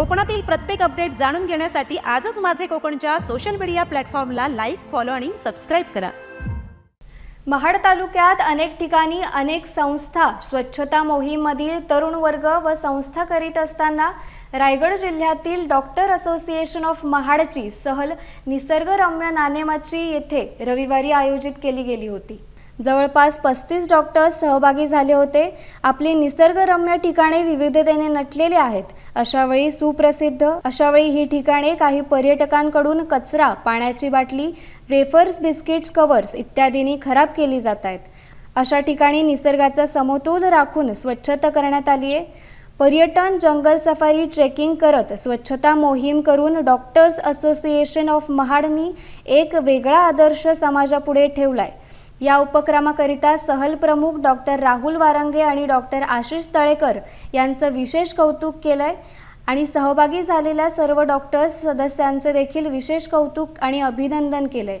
कोकणातील प्रत्येक अपडेट जाणून घेण्यासाठी आजच माझे कोकणच्या सोशल मीडिया प्लॅटफॉर्मला लाईक फॉलो आणि सबस्क्राईब करा. महाड तालुक्यात अनेक ठिकाणी अनेक संस्था स्वच्छता मोहीममधील तरुण वर्ग व संस्था करीत असताना रायगड जिल्ह्यातील डॉक्टर असोसिएशन ऑफ महाडची सहल निसर्गरम्य नाणेमाची येथे रविवारी आयोजित केली गेली होती. जवळपास पस्तीस डॉक्टर्स सहभागी झाले होते. आपली निसर्गरम्य ठिकाणे विविधतेने नटलेली आहेत. अशावेळी सुप्रसिद्ध अशावेळी ही ठिकाणे काही पर्यटकांकडून कचरा पाण्याची बाटली वेफर्स बिस्किट्स कवर्स इत्यादींनी खराब केली जात आहेत. अशा ठिकाणी निसर्गाचा समतोल राखून स्वच्छता करण्यात आली आहे. पर्यटन जंगल सफारी ट्रेकिंग करत स्वच्छता मोहीम करून डॉक्टर्स असोसिएशन ऑफ महाडनी एक वेगळा आदर्श समाजापुढे ठेवलाय. या उपक्रमाकरिता सहल प्रमुख डॉक्टर राहुल वारंगे आणि डॉक्टर आशिष तळेकर यांचं विशेष कौतुक केलंय. आणि सहभागी झालेल्या सर्व डॉक्टर्स सदस्यांचे देखील विशेष कौतुक आणि अभिनंदन केलंय.